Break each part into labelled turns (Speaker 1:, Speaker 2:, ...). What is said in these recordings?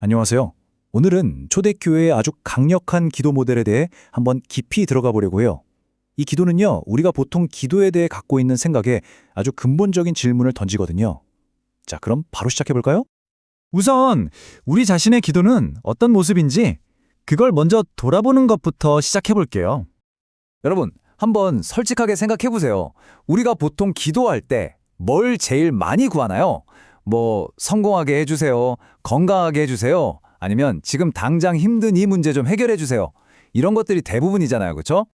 Speaker 1: 안녕하세요. 오늘은 초대교회의 아주 강력한 기도 모델에 대해 한번 깊이 들어가 보려고 해요. 이 기도는요, 우리가 보통 기도에 대해 갖고 있는 생각에 아주 근본적인 질문을 던지거든요. 자, 그럼 바로 시작해 볼까요?
Speaker 2: 우선 우리 자신의 기도는 어떤 모습인지 그걸 먼저 돌아보는 것부터 시작해 볼게요.
Speaker 1: 여러분, 한번 솔직하게 생각해 보세요. 우리가 보통 기도할 때 뭘 제일 많이 구하나요? 뭐 성공하게 해주세요. 건강하게 해주세요. 아니면 지금 당장 힘든 이 문제 좀 해결해 주세요. 이런 것들이 대부분이잖아요. 그렇죠?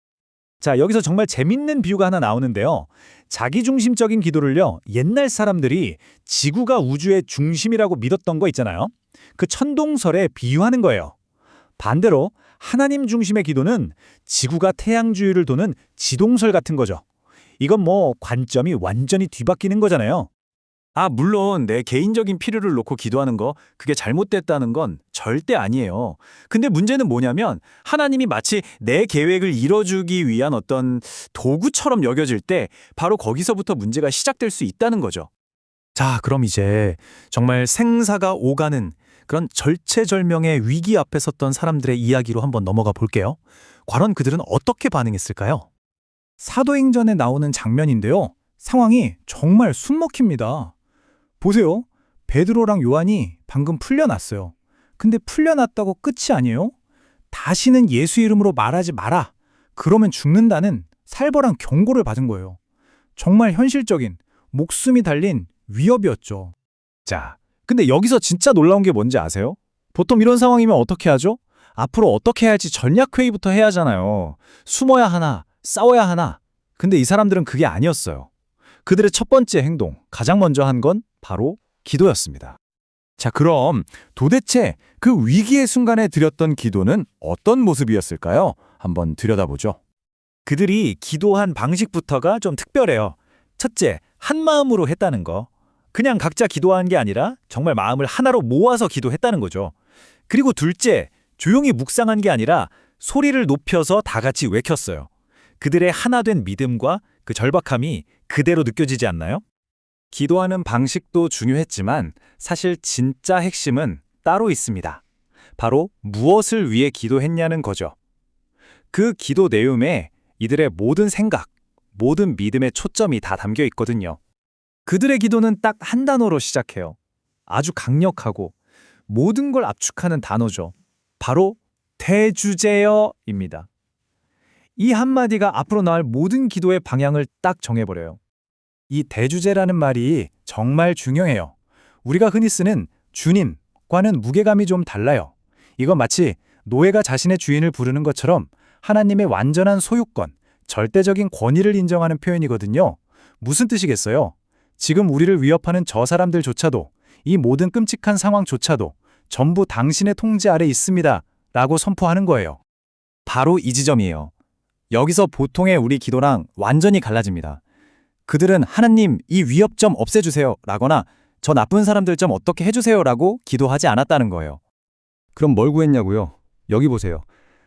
Speaker 2: 자, 여기서 정말 재밌는 비유가 하나 나오는데요. 자기중심적인 기도를요, 옛날 사람들이 지구가 우주의 중심이라고 믿었던 거 있잖아요. 그 천동설에 비유하는 거예요. 반대로 하나님 중심의 기도는 지구가 태양 주위를 도는 지동설 같은 거죠. 이건 뭐 관점이 완전히 뒤바뀌는 거잖아요.
Speaker 1: 아, 물론 내 개인적인 필요를 놓고 기도하는 거 그게 잘못됐다는 건 절대 아니에요. 근데 문제는 뭐냐면 하나님이 마치 내 계획을 이뤄주기 위한 어떤 도구처럼 여겨질 때 바로 거기서부터 문제가 시작될 수 있다는 거죠.
Speaker 2: 자, 그럼 이제 정말 생사가 오가는 그런 절체절명의 위기 앞에 섰던 사람들의 이야기로 한번 넘어가 볼게요. 과연 그들은 어떻게 반응했을까요? 사도행전에 나오는 장면인데요. 상황이 정말 숨막힙니다. 보세요. 베드로랑 요한이 방금 풀려났어요. 근데 풀려났다고 끝이 아니에요? 다시는 예수 이름으로 말하지 마라. 그러면 죽는다는 살벌한 경고를 받은 거예요. 정말 현실적인 목숨이 달린 위협이었죠.
Speaker 1: 자, 근데 여기서 진짜 놀라운 게 뭔지 아세요? 보통 이런 상황이면 어떻게 하죠? 앞으로 어떻게 해야 할지 전략회의부터 해야 하잖아요. 숨어야 하나, 싸워야 하나. 근데 이 사람들은 그게 아니었어요. 그들의 첫 번째 행동, 가장 먼저 한 건 바로 기도였습니다. 자, 그럼 도대체 그 위기의 순간에 드렸던 기도는 어떤 모습이었을까요? 한번 들여다보죠.
Speaker 2: 그들이 기도한 방식부터가 좀 특별해요. 첫째, 한 마음으로 했다는 거. 그냥 각자 기도한 게 아니라 정말 마음을 하나로 모아서 기도했다는 거죠. 그리고 둘째, 조용히 묵상한 게 아니라 소리를 높여서 다 같이 외쳤어요. 그들의 하나 된 믿음과 그 절박함이 그대로 느껴지지 않나요?
Speaker 1: 기도하는 방식도 중요했지만 사실 진짜 핵심은 따로 있습니다. 바로 무엇을 위해 기도했냐는 거죠. 그 기도 내용에 이들의 모든 생각, 모든 믿음의 초점이 다 담겨 있거든요. 그들의 기도는 딱 한 단어로 시작해요. 아주 강력하고 모든 걸 압축하는 단어죠. 바로 대주제여입니다. 이 한마디가 앞으로 나올 모든 기도의 방향을 딱 정해버려요. 이 대주제라는 말이 정말 중요해요. 우리가 흔히 쓰는 주님과는 무게감이 좀 달라요. 이건 마치 노예가 자신의 주인을 부르는 것처럼 하나님의 완전한 소유권, 절대적인 권위를 인정하는 표현이거든요. 무슨 뜻이겠어요? 지금 우리를 위협하는 저 사람들조차도 이 모든 끔찍한 상황조차도 전부 당신의 통제 아래 있습니다. 라고 선포하는 거예요. 바로 이 지점이에요. 여기서 보통의 우리 기도랑 완전히 갈라집니다. 그들은 하나님 이 위협 좀 없애주세요 라거나 저 나쁜 사람들 좀 어떻게 해주세요 라고 기도하지 않았다는 거예요.
Speaker 3: 그럼 뭘 구했냐고요? 여기 보세요.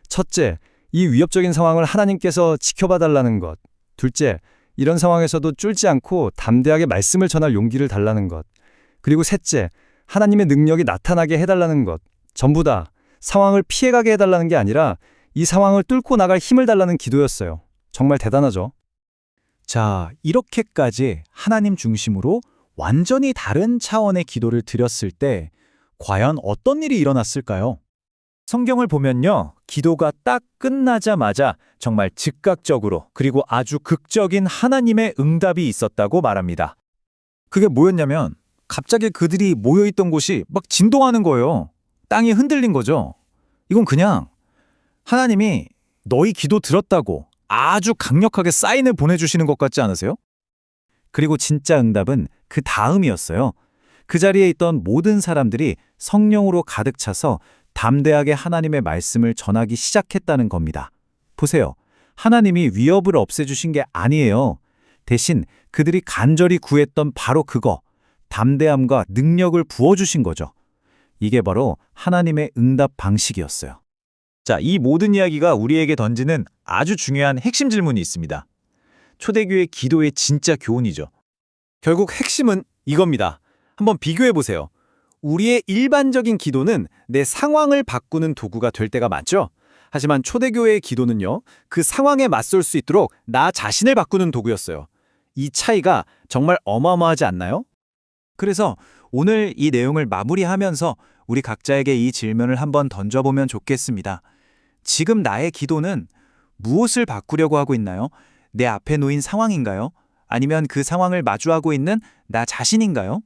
Speaker 3: 첫째, 이 위협적인 상황을 하나님께서 지켜봐 달라는 것. 둘째, 이런 상황에서도 쫄지 않고 담대하게 말씀을 전할 용기를 달라는 것. 그리고 셋째, 하나님의 능력이 나타나게 해달라는 것. 전부 다 상황을 피해가게 해달라는 게 아니라 이 상황을 뚫고 나갈 힘을 달라는 기도였어요. 정말 대단하죠?
Speaker 1: 자, 이렇게까지 하나님 중심으로 완전히 다른 차원의 기도를 드렸을 때 과연 어떤 일이 일어났을까요? 성경을 보면요. 기도가 딱 끝나자마자 정말 즉각적으로 그리고 아주 극적인 하나님의 응답이 있었다고 말합니다. 그게 뭐였냐면 갑자기 그들이 모여있던 곳이 막 진동하는 거예요. 땅이 흔들린 거죠. 이건 그냥 하나님이 너희 기도 들었다고 아주 강력하게 사인을 보내주시는 것 같지 않으세요? 그리고 진짜 응답은 그 다음이었어요. 그 자리에 있던 모든 사람들이 성령으로 가득 차서 담대하게 하나님의 말씀을 전하기 시작했다는 겁니다. 보세요. 하나님이 위협을 없애주신 게 아니에요. 대신 그들이 간절히 구했던 바로 그거, 담대함과 능력을 부어주신 거죠. 이게 바로 하나님의 응답 방식이었어요. 자, 이 모든 이야기가 우리에게 던지는 아주 중요한 핵심 질문이 있습니다. 초대교회 기도의 진짜 교훈이죠. 결국 핵심은 이겁니다. 한번 비교해 보세요. 우리의 일반적인 기도는 내 상황을 바꾸는 도구가 될 때가 많죠. 하지만 초대교회의 기도는요, 그 상황에 맞설 수 있도록 나 자신을 바꾸는 도구였어요. 이 차이가 정말 어마어마하지 않나요?
Speaker 2: 그래서 오늘 이 내용을 마무리하면서 우리 각자에게 이 질문을 한번 던져보면 좋겠습니다. 지금 나의 기도는 무엇을 바꾸려고 하고 있나요? 내 앞에 놓인 상황인가요? 아니면 그 상황을 마주하고 있는 나 자신인가요?